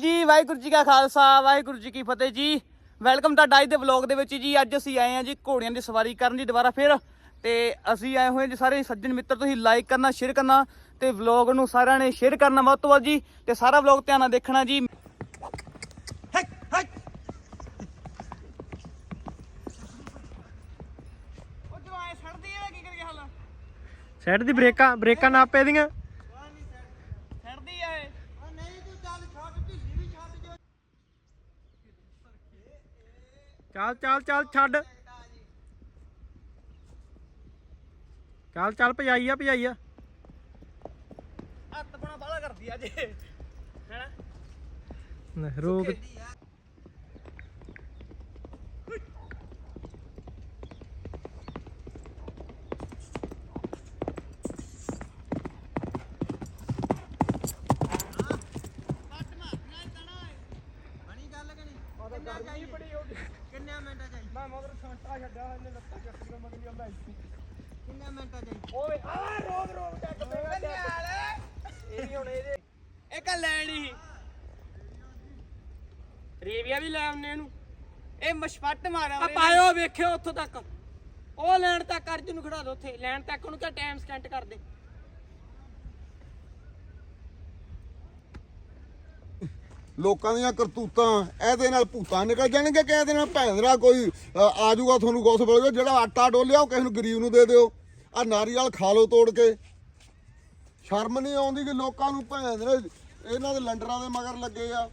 ਜੀ ਵਾਹਿਗੁਰੂ ਜੀ ਕਾ ਖਾਲਸਾ ਵਾਹਿਗੁਰੂ ਜੀ ਕੀ ਫਤਿਹ ਜੀ। ਵੈਲਕਮ ਤੁਹਾਡਾ ਅੱਜ ਦੇ ਵਲੌਗ ਦੇ ਵਿੱਚ ਜੀ ਅੱਜ ਅਸੀਂ ਆਏ ਹਾਂ ਜੀ ਘੋੜੀਆਂ ਦੀ ਸਵਾਰੀ ਕਰਨ ਜੀ ਦੁਬਾਰਾ ਫਿਰ। ਤੇ ਅਸੀਂ ਆਏ ਹੋਏ ਹਾਂ ਜੀ ਸਾਰੇ ਸੱਜਣ ਮਿੱਤਰ ਤੁਸੀਂ ਲਾਈਕ ਕਰਨਾ ਸ਼ੇਅਰ ਕਰਨਾ ਤੇ ਵਲੌਗ ਨੂੰ ਸਾਰਿਆਂ ਨੇ ਸ਼ੇਅਰ ਕਰਨਾ ਵੱਧ ਤੋਂ ਵੱਧ ਜੀ। ਤੇ ਸਾਰਾ ਵਲੌਗ ਧਿਆਨ ਨਾਲ ਦੇਖਣਾ ਜੀ। ਉਹ ਜੋ ਆਏ ਸੜਦੀ ਹੈ ਕੀ ਕਰੀਏ ਹਾਲ? ਸਾਈਡ ਦੀ ਬ੍ਰੇਕਾਂ ਬ੍ਰੇਕਾਂ ਨਾ ਪੈ ਦੀਆਂ ਸੜਦੀ ਹੈ ਚੱਲ ਚੱਲ ਚੱਲ ਛੱਡ। ਚੱਲ ਚੱਲ ਭਜਾਈ ਆ ਭਜਾਈ ਆ। ਹੱਥ ਬਣਾ ਬਾਲਾ ਕਰਦੀ ਆ ਜੇ ਹੈਨਾ ਰੋਕ ਮੈਂ ਮਗਰ ਛਾਂਟਾ ਛੱਡਿਆ ਇਹਨੇ ਲੱਤਾਂ ਚੱਕ ਕੇ ਮਗਲੀ ਆਉਂਦਾ ਇੱਥੇ ਕਿੰਨੇ ਮਿੰਟਾਂ ਚਾਹੀਦੀ ਓਏ ਆ ਰੋਗ ਰੋਗ ਟੱਕ ਪੈ ਇਹ ਵੀ ਹੁਣ ਇਹਦੇ ਇਹ ਕਾ ਲੈਣੀ ਰੇਵੀਆ ਵੀ ਲੈ ਆਉਨੇ ਇਹਨੂੰ। ਇਹ ਮਸ਼ਫੱਟ ਮਾਰਿਆ ਆ ਪਾਇਓ ਵੇਖਿਓ ਉੱਥੋਂ ਤੱਕ। ਉਹ ਲੈਣ ਤੱਕ ਅਰਜੁਨ ਨੂੰ ਖੜਾ ਦੋ ਉੱਥੇ। ਲੈਣ ਤੱਕ ਉਹਨੂੰ ਕਿਹਾ ਟਾਈਮ ਸਟੈਂਟ ਕਰ ਦੇ। ਲੋਕਾਂ ਦੀਆਂ ਕਰਤੂਤਾਂ ਇਹਦੇ ਨਾਲ ਭੂਤਾਂ ਨਿਕਲ ਜਾਣਗੇ ਕਿ ਇਹਦੇ ਨਾਲ ਭੈਂਦਰਾ ਕੋਈ ਅ, ਆ ਜਾਊਗਾ ਤੁਹਾਨੂੰ ਕੁਛ ਬੋਲੇਗਾ ਜਿਹੜਾ ਆਟਾ ਡੋਲਿਆ ਉਹ ਕਿਸੇ ਨੂੰ ਗਰੀਬ ਨੂੰ ਦੇ ਦਿਓ। ਆ ਨਾਰੀਅਲ ਖਾ ਲਓ ਤੋੜ ਕੇ। ਸ਼ਰਮ ਨਹੀਂ ਆਉਂਦੀ ਕਿ ਲੋਕਾਂ ਨੂੰ ਭੈਂਦਰੇ ਇਹਨਾਂ ਦੇ ਲੰਡਰਾਂ ਦੇ ਮਗਰ ਲੱਗੇ ਆ।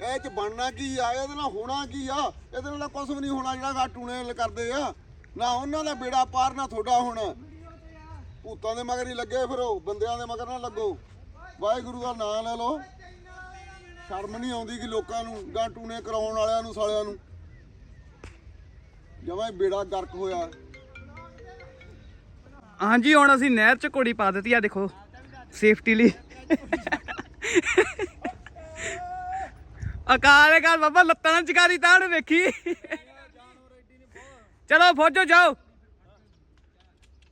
ਇਹ ਚ ਬਣਨਾ ਕੀ ਆ, ਇਹਦੇ ਨਾਲ ਹੋਣਾ ਕੀ ਆ? ਇਹਦੇ ਨਾਲ ਕੁਝ ਵੀ ਨਹੀਂ ਹੋਣਾ ਜਿਹੜਾ ਗਾ ਟੂਣੇ ਕਰਦੇ ਆ। ਨਾ ਉਹਨਾਂ ਦਾ ਬੇੜਾ ਪਾਰ, ਨਾ ਤੁਹਾਡਾ ਹੋਣਾ। ਭੂਤਾਂ ਦੇ ਮਗਰ ਹੀ ਲੱਗੇ ਫਿਰ ਉਹ ਬੰਦਿਆਂ ਦੇ ਮਗਰ ਨਾ ਲੱਗੋ। ਵਾਹਿਗੁਰੂ ਦਾ ਨਾਮ ਲੈ ਲਓ। ਸ਼ਰਮ ਨਹੀਂ ਆਉਂਦੀ ਕਿ ਲੋਕਾਂ ਨੂੰ, ਜਾਂ ਟੂਣੇ ਕਰਾਉਣ ਵਾਲਿਆਂ ਨੂੰ, ਸਾਲਿਆਂ ਨੂੰ। ਜਮਾਂ ਬੇੜਾ ਗਰਕ ਹੋਇਆ। ਹਾਂਜੀ, ਹੁਣ ਅਸੀਂ ਨਹਿਰ ਚ ਘੋੜੀ ਪਾ ਦਿੱਤੀ, ਆ ਦੇਖੋ ਸੇਫਟੀ ਲਈ। ਅਕਾਲ ਅਕਾਲ ਬਾਬਾ, ਲੱਤਾਂ ਨਾਲ ਚਕਾਰੀ ਤਾਂ ਉਹਨੇ ਵੇਖੀ। ਚਲੋ, ਫੌਜੋ ਜਾਓ।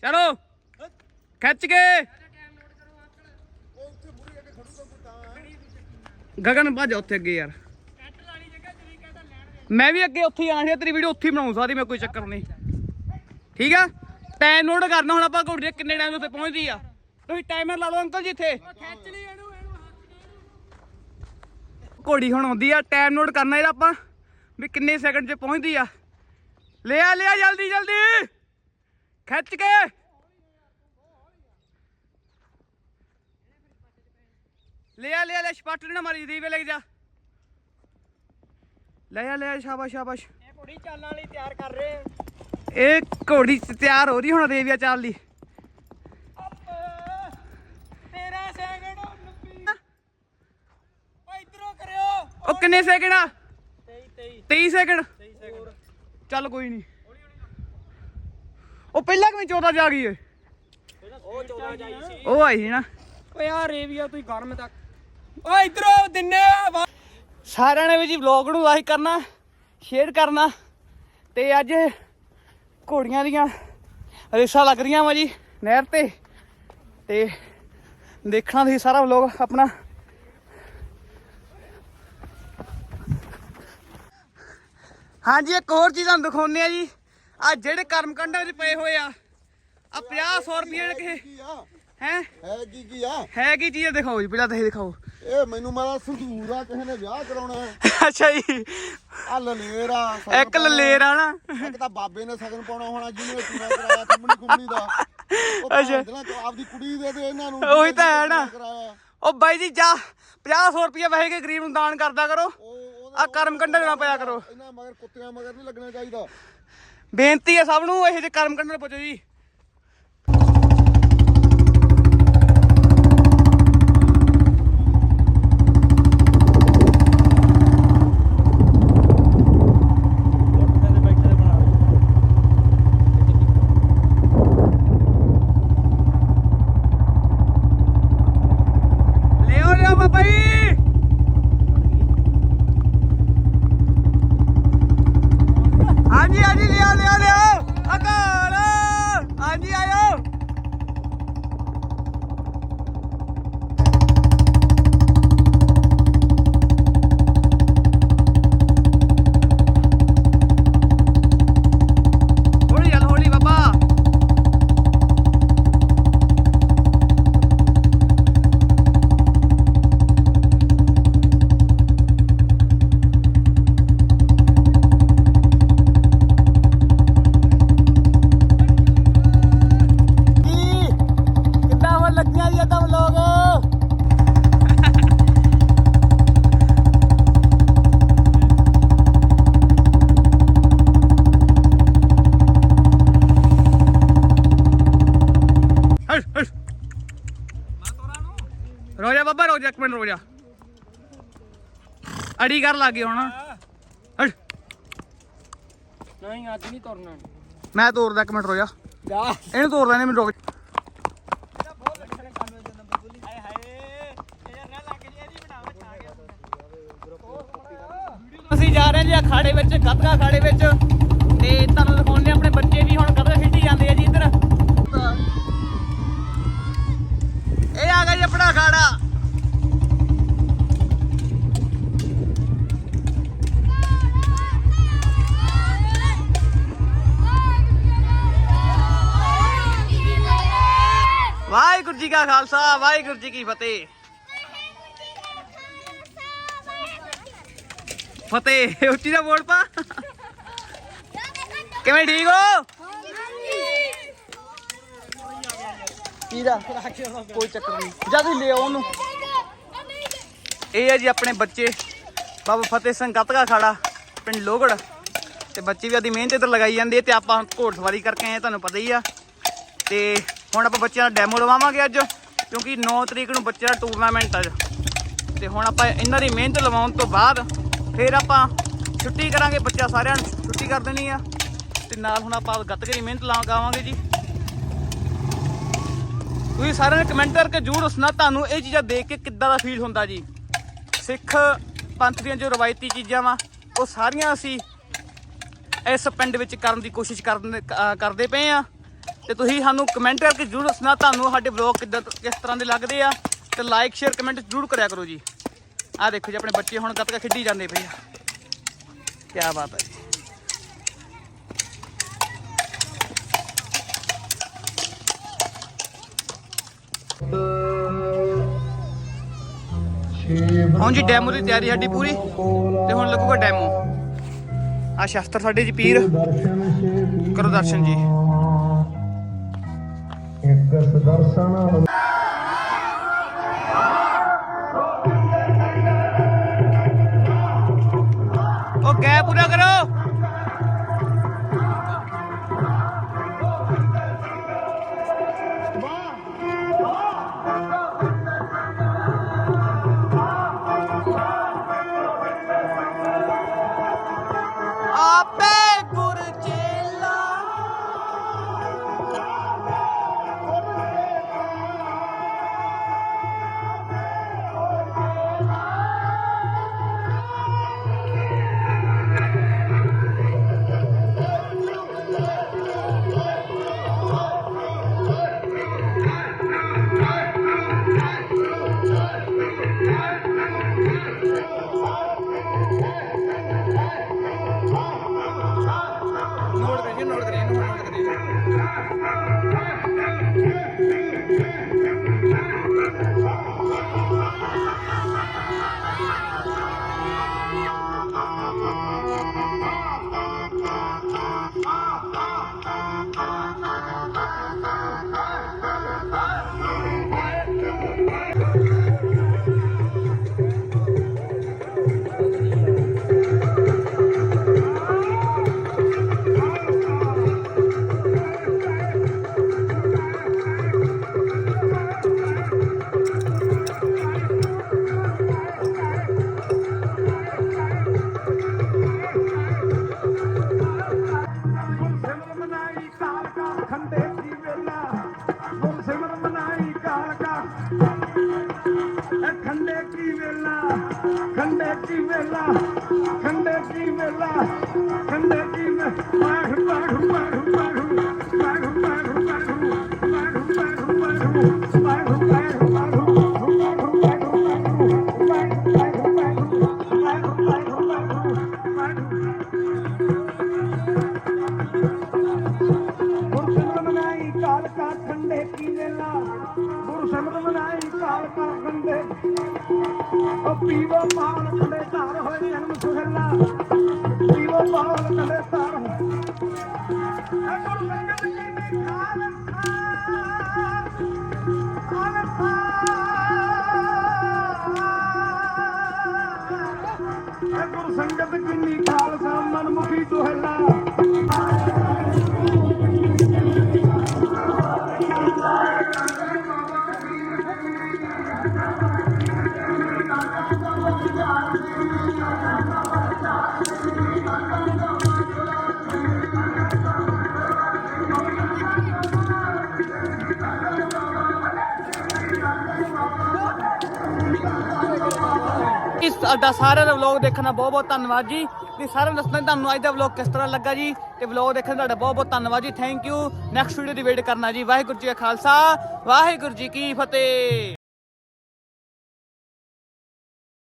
ਚਲੋ, ਖਿੱਚ ਕੇ। ਗਗਨ, ਭੱਜ ਉੱਥੇ ਅੱਗੇ ਯਾਰ। ਮੈਂ ਵੀ ਅੱਗੇ ਉੱਥੇ ਹੀ ਆਣਾ ਸੀ, ਤੇਰੀ ਵੀਡੀਓ ਉੱਥੇ ਹੀ ਬਣਾਉਂ ਸਾਰੀ ਮੈਂ ਕੋਈ ਚੱਕਰ ਨਹੀਂ। ਠੀਕ ਆ? ਟਾਈਮ ਨੋਟ ਕਰਨਾ ਹੁਣ ਆਪਾਂ ਘੋੜੀ ਦੇ ਕਿੰਨੇ ਟਾਈਮ ਉੱਤੇ ਪਹੁੰਚਦੀ ਆ। ਤੁਸੀਂ ਟਾਈਮਰ ਲਾ ਲਓ ਅੰਕਲ ਜੀ ਇੱਥੇ ਖਿੱਚ ਲਈ ਇਹਨੂੰ ਇਹਨੂੰ ਘੋੜੀ ਹੁਣ ਆਉਂਦੀ ਆ, ਟਾਈਮ ਨੋਟ ਕਰਨਾ ਇਹਦਾ ਆਪਾਂ, ਵੀ ਕਿੰਨੇ ਸੈਕਿੰਡ 'ਚ ਪਹੁੰਚਦੀ ਆ। ਲਿਆ ਲਿਆ, ਜਲਦੀ ਜਲਦੀ। ਖਿੱਚ ਕੇ। ਲਿਆ ਲਿਆ ਲੈ ਸਪੱਟ ਨਾ ਮਾਰੀ, ਦੀਵੇ ਲੱਗ ਜਾ। ਲੈ ਆ ਲੈ ਆ ਸ਼ਾਬਾਸ਼ ਸ਼ਾਬਾਸ਼। ਇਹ ਕੁੜੀ ਚਾਲਾਂ ਲਈ ਤਿਆਰ ਕਰ ਰਹੇ। ਇਹ ਘੋੜੀ ਤਿਆਰ ਹੋ ਰਹੀ ਹੁਣ ਰੇਵੀਆ ਚਾਲ ਦੀ। 13 ਸੈਕਿੰਡ 29 ਓ ਇਧਰੋਂ ਕਰਿਓ। ਉਹ ਕਿੰਨੇ ਸੈਕਿੰਡ ਆ? 23 23 ਸੈਕਿੰਡ। 23 ਸੈਕਿੰਡ। ਚੱਲ ਕੋਈ ਨਹੀਂ ਉਹ ਪਹਿਲਾਂ ਕਿਵੇਂ 14 ਜਾ ਗਈ ਏ ਉਹ 14 ਜਾਈ ਸੀ। ਉਹ ਆਈ ਸੀ ਨਾ। ਓ ਯਾਰ ਰੇਵੀਆ ਤੁਸੀਂ ਗਰਮ ਤੱਕ ਓ ਇਧਰੋਂ ਦਿਨੇ ਆ ਸਾਰਿਆਂ ਨੇ ਵੀ ਜੀ ਵਲੌਗ ਨੂੰ ਲਾਈਕ ਕਰਨਾ ਸ਼ੇਅਰ ਕਰਨਾ ਤੇ ਅੱਜ ਘੋੜੀਆਂ ਦੀਆਂ ਰੇਸਾਂ ਲੱਗ ਰਹੀਆਂ ਵਾ ਜੀ ਨਹਿਰ ਤੇ। ਤੇ ਦੇਖਣਾ ਤੁਸੀਂ ਸਾਰਾ ਵਲੌਗ ਆਪਣਾ। ਹਾਂਜੀ ਇੱਕ ਹੋਰ ਚੀਜ਼ ਤੁਹਾਨੂੰ ਦਿਖਾਉਂਦੇ ਆ ਜੀ। ਆ ਜਿਹੜੇ ਕਰਮਕੰਡਾਂ ਵਿੱਚ ਪਏ ਹੋਏ ਆ ਆ 50 ਰੁਪਏ ਦੇ ਕਿਸੇ ਹੈ ਹੈ? ਕੀ ਕੀ ਆ? ਹੈ ਕੀ ਚੀਜ਼? ਦਿਖਾਓ ਜੀ ਪਹਿਲਾਂ ਤੁਸੀਂ ਦਿਖਾਓ। ਇਹ ਮੈਨੂੰ ਮਾਰਾ ਸੰਧੂਰ ਆ ਕਿਸੇ ਨੇ ਵਿਆਹ ਕਰਾਉਣਾ ਅੱਛਾ ਜੀ। ਆ ਲਲੇਰਾ ਇੱਕ ਲਲੇਰ ਨਾ। ਇੱਕ ਤਾਂ ਬਾਬੇ ਨੇ ਸਗਨ ਪਾਉਣਾ ਹੋਣਾ ਜਿਹਨੇ ਟੂਣਾ ਕਰਾਇਆ ਕੁੰਮਣੀ ਕੁੰਮਣੀ ਦਾ। ਅੱਛਾ। ਚੋਦ ਆਪਦੀ ਕੁੜੀ ਦੇ ਦੇ ਇਹਨਾਂ ਨੂੰ ਉਹੀ ਤਾਂ ਹੈ ਨਾ। ਉਹ ਬਾਈ ਜੀ ਜਾ 50 ਰੁਪਏ ਵਹਿ ਕੇ ਗਰੀਬ ਨੂੰ ਦਾਨ ਕਰਦਾ ਕਰੋ। ਆ ਕਰਮ ਕੰਡਾ ਨਾ ਪਿਆ ਕਰੋ। ਇਹਨਾਂ ਮਗਰ ਕੁੱਤਿਆਂ ਮਗਰ ਨਹੀਂ ਲੱਗਣਾ ਚਾਹੀਦਾ। ਬੇਨਤੀ ਹੈ ਸਭ ਨੂੰ ਇਹੋ ਜਿਹੇ ਕਰਮ ਕੰਡੇ ਪੁੱਛੋ ਜੀ ਲਿਓ ਲਿਓ ਬਾਬਾ ਜੀ ਹਾਂਜੀ ਹਾਂਜੀ ਲਿਓ ਲਿਓ ਲਿਓ ਅਕਾਲ। ਹਾਂਜੀ ਆਇਓ। ਜਾ ਇੱਕ ਮਿੰਟ ਰੁਕ ਜਾ। ਅੜੀ ਕਰ ਲੱਗੇ ਹੁਣ। ਹਟ ਨਹੀਂ ਅੱਜ ਨਹੀਂ ਤੁਰਨਾ ਮੈਂ ਤੋੜਦਾ ਇੱਕ ਮਿੰਟ ਰੁਕ ਜਾ। ਜਾ। ਇਹਨੂੰ ਤੋੜਦਾ ਨਹੀਂ ਮੈਨੂੰ ਰੁਕ ਅਸੀਂ ਜਾ ਰਹੇ ਹਾਂ ਜੀ ਅਖਾੜੇ ਵਿੱਚ ਗੱਤਕਾ ਅਖਾੜੇ ਵਿੱਚ। ਤੇ ਤੁਹਾਨੂੰ ਦਿਖਾਉਂਦੇ ਆਪਣੇ ਬੱਚੇ ਵੀ ਹੁਣ ਗੱਤਕਾ ਖੇਡੀ ਜਾਂਦੇ ਆ ਜੀ ਇੱਧਰ। ਇਹ ਆ ਗਿਆ ਜੀ ਆਪਣਾ ਅਖਾੜਾ। ਜੀ ਕਾ ਖਾਲਸਾ, ਵਾਹਿਗੁਰੂ ਜੀ ਕੀ ਫਤਿਹ। ਫਤਿਹ, ਉੱਚੀ ਦਾ ਬੋਲ ਪਾ। ਕਿਵੇਂ ਠੀਕ ਹੋ? ਕੀਦਾ ਕੋਈ ਚੱਕਰ ਨਹੀਂ। ਜਦ ਹੀ ਲਿਆਓ ਉਹਨੂੰ। ਇਹ ਹੈ ਜੀ ਆਪਣੇ ਬੱਚੇ। ਬਾਬਾ ਫਤਿਹ ਸਿੰਘ ਗੱਤਕਾ ਖਾੜਾ, ਪਿੰਡ ਲੋਗੜ ਤੇ ਬੱਚੇ ਵੀ ਆਦੀ ਮਿਹਨਤ ਇੱਧਰ ਲਗਾਈ ਜਾਂਦੇ ਆ ਤੇ ਆਪਾਂ ਹੁਣ ਘੋੜ ਸਵਾਰੀ ਕਰਕੇ ਆਏ ਤੁਹਾਨੂੰ ਪਤਾ ਹੀ ਆ। ਤੇ ਹੁਣ ਆਪਾਂ ਬੱਚਿਆਂ ਦਾ ਡੈਮੋ ਲਵਾਵਾਂਗੇ ਅੱਜ, ਕਿਉਂਕਿ 9 ਤਰੀਕ ਨੂੰ ਬੱਚਿਆਂ ਦਾ ਟੂਰਨਾਮੈਂਟ ਆ ਤੇ ਹੁਣ ਆਪਾਂ ਇਹਨਾਂ ਦੀ ਮਿਹਨਤ ਲਵਾਉਣ ਤੋਂ ਬਾਅਦ ਫਿਰ ਆਪਾਂ ਛੁੱਟੀ ਕਰਾਂਗੇ ਬੱਚਾ ਸਾਰਿਆਂ ਨੂੰ, ਛੁੱਟੀ ਕਰ ਦੇਣੀ ਆ। ਤੇ ਨਾਲ ਹੁਣ ਆਪਾਂ ਗੱਤਕੇ ਦੀ ਮਿਹਨਤ ਲਗਾਵਾਂਗੇ ਜੀ। ਤੁਸੀਂ ਸਾਰਿਆਂ ਨੇ ਕਮੈਂਟ ਕਰਕੇ ਜਰੂਰ ਦੱਸਣਾ ਤੁਹਾਨੂੰ ਇਹ ਚੀਜ਼ਾਂ ਦੇਖ ਕੇ ਕਿੱਦਾਂ ਦਾ ਫੀਲ ਹੁੰਦਾ ਜੀ। ਸਿੱਖ ਪੰਥ ਦੀਆਂ ਜੋ ਰਵਾਇਤੀ ਚੀਜ਼ਾਂ ਵਾ, ਉਹ ਸਾਰੀਆਂ ਅਸੀਂ ਇਸ ਪਿੰਡ ਵਿੱਚ ਕਰਨ ਦੀ ਕੋਸ਼ਿਸ਼ ਕਰਨ ਕਰਦੇ ਪਏ ਆ। ਤੇ ਤੁਸੀਂ ਸਾਨੂੰ ਕਮੈਂਟ ਕਰਕੇ ਜਰੂਰ ਦੱਸਣਾ ਤੁਹਾਨੂੰ ਸਾਡੇ ਵਲੌਗ ਕਿੱਦਾਂ ਕਿਸ ਤਰ੍ਹਾਂ ਦੇ ਲੱਗਦੇ ਆ। ਤੇ ਲਾਈਕ ਸ਼ੇਅਰ ਕਮੈਂਟ ਜਰੂਰ ਕਰਿਆ ਕਰੋ ਜੀ। ਆਹ ਦੇਖੋ ਜੀ, ਆਪਣੇ ਬੱਚੇ ਹੁਣ ਗੱਤਕਾ ਖੇਡੀ ਜਾਂਦੇ ਪਏ ਆ। ਕੀ ਬਾਤ ਹੈ ਜੀ। ਹੁਣ ਜੀ ਡੈਮੋ ਦੀ ਤਿਆਰੀ ਸਾਡੀ ਪੂਰੀ, ਤੇ ਹੁਣ ਲੱਗੂਗਾ ਡੈਮੋ ਆ ਸ਼ਸਤਰ ਸਾਡੇ ਜੀ ਪੀਰ। ਕਰੋ ਦਰਸ਼ਨ ਜੀ। ਇੱਕ ਦਰਸ਼ਨ ਉਹ ਗੈ ਪੂਰਾ ਕਰੋ ah, ah. 兄弟们，来！ਗੁਰ ਸਿਮਰ ਕਾਲ ਕਾ ਖੰਡੇ ਉਹ ਪੀਵੋ ਪਾਵਨ ਖੰਡੇ ਧਾਰ ਹੋਏ ਜਨਮ ਸੁਹਲਾ ਪੀਵੋ ਪਾਵਨ ਖੰਡੇ ਧਾਰ ਹੋਏ ਇਹ ਸੰਗਤ ਕੀ ਖਾਲਸਾ ਖਾਲਸਾ ਇਹ ਸੰਗਤ ਕਿੰਨੀ ਖਾਲਸਾ ਮਨਮੁਖੀ ਦੁਹਲਾ ਸਾਡਾ ਸਾਰਿਆਂ ਦਾ ਵਲੌਗ ਦੇਖਣ ਦਾ ਬਹੁਤ ਬਹੁਤ ਧੰਨਵਾਦ ਜੀ। ਤੇ ਸਾਰਿਆਂ ਨੂੰ ਦੱਸਣਾ ਤੁਹਾਨੂੰ ਅੱਜ ਦਾ ਵਲੌਗ ਕਿਸ ਤਰ੍ਹਾਂ ਲੱਗਾ ਜੀ। ਤੇ ਵਲੌਗ ਦੇਖਣ ਦਾ ਤੁਹਾਡਾ ਬਹੁਤ ਬਹੁਤ ਧੰਨਵਾਦ ਜੀ। ਥੈਂਕ ਯੂ ਨੈਕਸਟ ਵੀਡੀਓ ਦੀ ਵੇਟ ਕਰਨਾ ਜੀ। ਵਾਹਿਗੁਰੂ ਜੀ ਕਾ ਖਾਲਸਾ, ਵਾਹਿਗੁਰੂ ਜੀ ਕੀ ਫਤਿਹ।